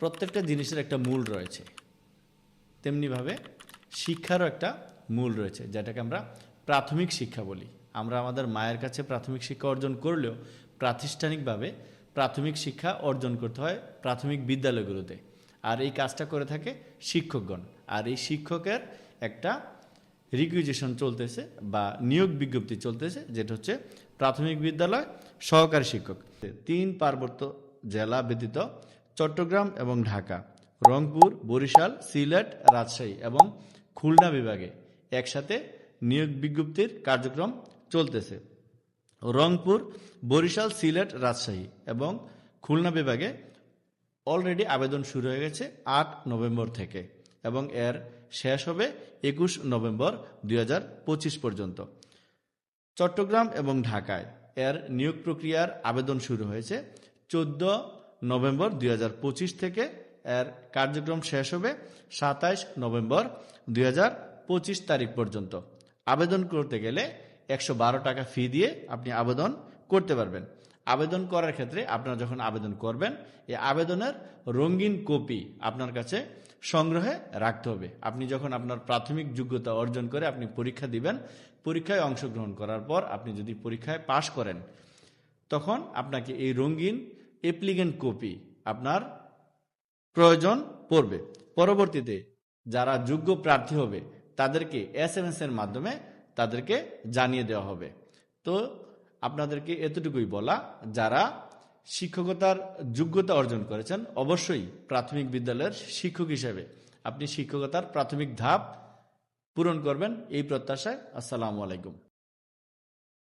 প্রত্যেকটা জিনিসের একটা মূল রয়েছে। তেমনিভাবে শিক্ষারও একটা মূল রয়েছে, যেটাকে আমরা প্রাথমিক শিক্ষা বলি। আমরা আমাদের মায়ের কাছে প্রাথমিক শিক্ষা অর্জন করলেও প্রাতিষ্ঠানিকভাবে প্রাথমিক শিক্ষা অর্জন করতে হয় প্রাথমিক বিদ্যালয়গুলোতে। আর এই কাজটা করে থাকে শিক্ষকগণ। আর এই শিক্ষকের একটা রিকুইজেশন চলতেছে বা নিয়োগ বিজ্ঞপ্তি চলতেছে, যেটা হচ্ছে প্রাথমিক বিদ্যালয় সহকারী শিক্ষক। তিন পার্বত্য জেলা ব্যতীত চট্টগ্রাম এবং ঢাকা, রংপুর, বরিশাল, সিলেট, রাজশাহী এবং খুলনা বিভাগে একসাথে নিয়োগ বিজ্ঞপ্তির কার্যক্রম চলতেছে। রংপুর, বরিশাল, সিলেট, রাজশাহী এবং খুলনা বিভাগে অলরেডি আবেদন শুরু হয়ে গেছে আট নভেম্বর থেকে এবং এর শেষ হবে একুশ নভেম্বর দু হাজার পঁচিশ পর্যন্ত। চট্টগ্রাম এবং ঢাকায় এর নিয়োগ প্রক্রিয়ার আবেদন শুরু হয়েছে চোদ্দ নভেম্বর দুই হাজার পঁচিশ থেকে এর কার্যক্রম শেষ হবে সাতাইশ নভেম্বর দুই হাজার পঁচিশ তারিখ পর্যন্ত। আবেদন করতে গেলে একশো বারো টাকা ফি দিয়ে আপনি আবেদন করতে পারবেন। আবেদন করার ক্ষেত্রে আপনারা যখন আবেদন করবেন, এই আবেদনের রঙিন কপি আপনার কাছে সংগ্রহে রাখতে হবে। আপনি যখন আপনার প্রাথমিক যোগ্যতা অর্জন করে আপনি পরীক্ষা দিবেন, পরীক্ষায় অংশগ্রহণ করার পর আপনি যদি পরীক্ষায় পাশ করেন, তখন আপনাকে এই রঙিন অ্যাপ্লিকেন্ট কপি আপনার প্রয়োজন পড়বে। পরবর্তীতে যারা যোগ্য প্রার্থী হবে, তাদেরকে এস এম এর মাধ্যমে তাদেরকে জানিয়ে দেওয়া হবে। তো আপনাদেরকে এতটুকুই বলা, যারা শিক্ষকতার যোগ্যতা অর্জন করেছেন, অবশ্যই প্রাথমিক বিদ্যালয়ের শিক্ষক হিসেবে আপনি শিক্ষকতার প্রাথমিক ধাপ পূরণ করবেন। এই প্রত্যাশায় আসসালামু আলাইকুম।